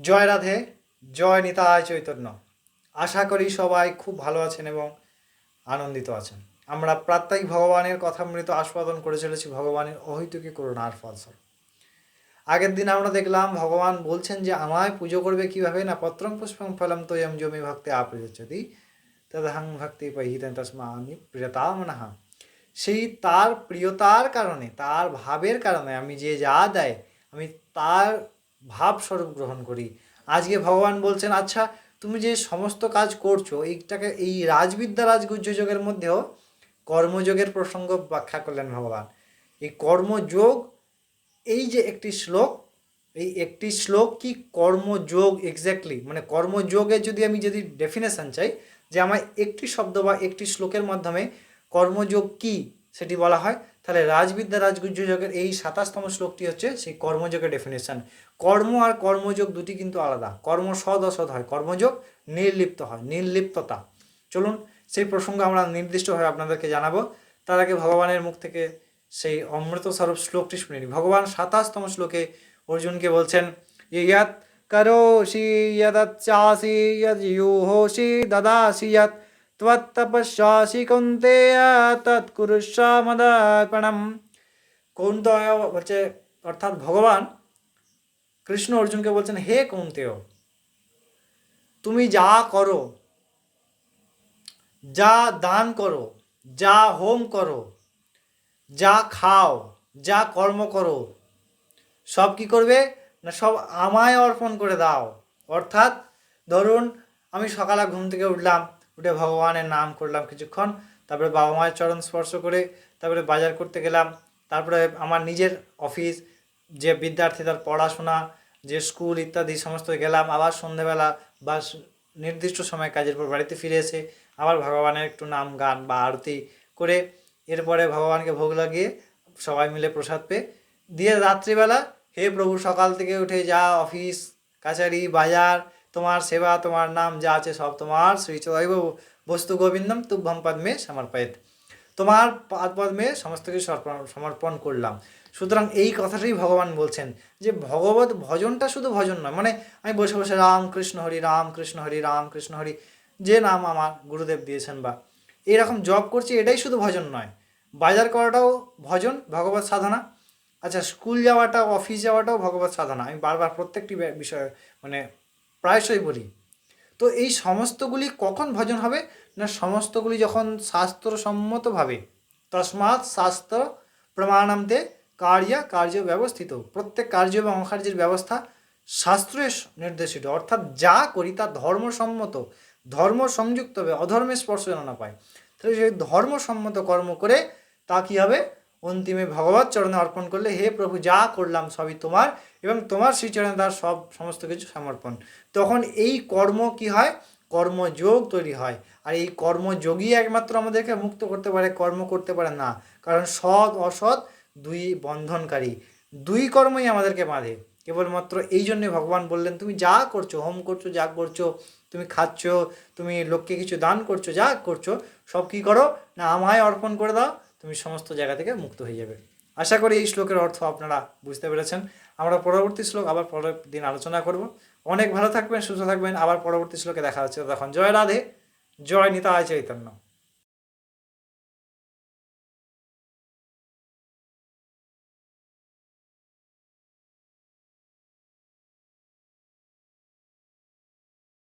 জয় রাধে, জয় নিতাই চৈতন্য। আশা করি সবাই খুব ভালো আছেন এবং আনন্দিত আছেন। আমরা প্রাত্যহিক ভগবানের কথামৃত আস্বাদন করে চলেছি ভগবানের অহৈতুকী করুণার ফলস্বরূপ। আগের দিন আমরা দেখলাম ভগবান বলছেন যে, আমায় পুজো করবে কীভাবে? না পত্রং পুষ্পং ফলম তোয়ম জমি ভক্তি আপরিয়চ্ছতি। তদহং ভক্তি পহিতেন তসমা আমি প্রিয়তা মনাহা সেই তার প্রিয়তার কারণে, তার ভাবের কারণে আমি যে যা দেয়, আমি তার ভাব স্বরূপ গ্রহণ করি। আজকে ভগবান বলছেন আচ্ছা তুমি যে সমস্ত কাজ করছ, এইটাকে, এই রাজবিদ্যা, রাজগুহ্য যোগের মধ্যেও কর্মযোগের প্রসঙ্গ ব্যাখ্যা করলেন ভগবান। এই কর্মযোগ, এই যে একটি শ্লোক, এই একটি শ্লোক কি কর্মযোগ এক্স্যাক্টলি মানে কর্মযোগে যদি আমি যদি ডেফিনেশন চাই, যে আমার একটি শব্দ বা একটি শ্লোকের মাধ্যমে কর্মযোগ কি সেটি বলা হয়। তাহলে রাজবিদ্যা রাজগুজ্জ যোগের এই সাতাশতম শ্লোকটি হচ্ছে সেই কর্মযোগের ডেফিনেশান কর্ম আর কর্মযোগ দুটি কিন্তু আলাদা। কর্ম সদ অসদ হয়, কর্মযোগ নির্লিপ্ত হয়, নির্লিপ্ততা। চলুন সেই প্রসঙ্গে আমরা নির্দিষ্টভাবে আপনাদেরকে জানাব। তার আগে ভগবানের মুখ থেকে সেই অমৃতস্বরূপ শ্লোকটি শুনে নি ভগবান সাতাশতম শ্লোকে অর্জুনকে বলছেন ইয়াত করোষি ইয়দাসি ইয়দ ইউহোষি দদাসি ইয়ত ত্বত্তপস্যাসি কন্তেয়া তৎকুরুষ মদার্পণম কৌন্তয় বলছে অর্থাৎ ভগবান কৃষ্ণ অর্জুনকে বলছেন হে কৌন্তেয় তুমি যা করো যা দান করো যা হোম করো যা খাও যা কর্ম করো সব কি করবে না সব আমায় অর্পণ করে দাও অর্থাৎ ধরুন আমি সকালে ঘুম থেকে উঠলাম উঠে ভগবানের নাম করলাম কিছুক্ষণ, তারপরে বাবা মায়ের চরণ স্পর্শ করে তারপরে বাজার করতে গেলাম, তারপরে আমার নিজের অফিস যে বিদ্যার্থী তার পড়াশোনা, যে স্কুল ইত্যাদি সমস্ত গেলাম, আবার সন্ধেবেলা বা নির্দিষ্ট সময় কাজের পর বাড়িতে ফিরে এসে আবার ভগবানের একটু নাম গান বা আরতি করে এরপরে ভগবানকে ভোগ লাগিয়ে সবাই মিলে প্রসাদ পেয়ে দিয়ে রাত্রিবেলা হে প্রভু সকাল থেকে উঠে যা অফিস কাছারি, বাজার তোমার সেবা, তোমার নাম যা আছে সব তোমার শ্রীচৈব বস্তু গোবিন্দম তুভ্যম পদ্মে সমর্পিত তোমার পাদ পদ্মে সমস্ত কিছু সমর্পণ- করলাম। সুতরাং এই কথাটাই ভগবান বলছেন যে ভগবত ভজনটা শুধু ভজন নয় মানে আমি বসে বসে রাম কৃষ্ণ হরি, রাম কৃষ্ণ হরি, রাম কৃষ্ণ হরি, যে নাম আমার গুরুদেব দিয়েছেন বা এরকম জব করছি, এটাই শুধু ভজন নয়। বাজার করাটাও ভজন, ভগবত সাধনা। আচ্ছা স্কুল যাওয়াটা অফিস যাওয়াটাও ভগবত সাধনা। আমি বারবার প্রত্যেকটি বিষয় মানে প্রায়শই বলি। তো এই সমস্তগুলি কখন ভজন হবে না সমস্তগুলি যখন শাস্ত্রসম্মতভাবে তসমাৎ শাস্ত্র প্রমাণান্তে কার্য কার্য ব্যবস্থিত। প্রত্যেক কার্য এবং অকার্যের ব্যবস্থা শাস্ত্রে নির্দেশিত। অর্থাৎ যা করি তা ধর্মসম্মত ধর্ম সংযুক্ত হবে, অধর্মের স্পর্শ যেন না পায়। তাহলে সেই ধর্মসম্মত কর্ম করে তা কী হবে? অন্তিমে ভগবত চরণে অর্পণ করলে, হে প্রভু, যা করলাম সবই তোমার এবং তোমার শ্রীচরণে তার সব সমস্ত কিছু সমর্পণ। তখন এই কর্ম কি হয়? কর্মযোগ তৈরি হয়। আর এই কর্মযোগই একমাত্র আমাদেরকে মুক্ত করতে পারে, কর্ম করতে পারে না। কারণ সৎ, অসৎ দুই বন্ধনকারী। দুই কর্মই আমাদেরকে বাঁধে। কেবলমাত্র এই জন্যে ভগবান বললেন, তুমি যা করছ, হোম করছ, যা করছ, তুমি খাচ্ছ, তুমি লোককে কিছু দান করছ, যা করছ, সব কি করো? না, আমায় অর্পণ করে দাও। তুমি সমস্ত জায়গা থেকে মুক্ত হয়ে যাবে। আশা করি এই শ্লোকের অর্থ আপনারা বুঝতে পেরেছেন। আমরা পরবর্তী শ্লোক আবার পরের দিন আলোচনা করব। অনেক ভালো থাকবেন, সুস্থ থাকবেন। আবার পরবর্তী শ্লোকে দেখা হচ্ছে। তখন জয় রাধে, জয় নিতা চৈতন্য।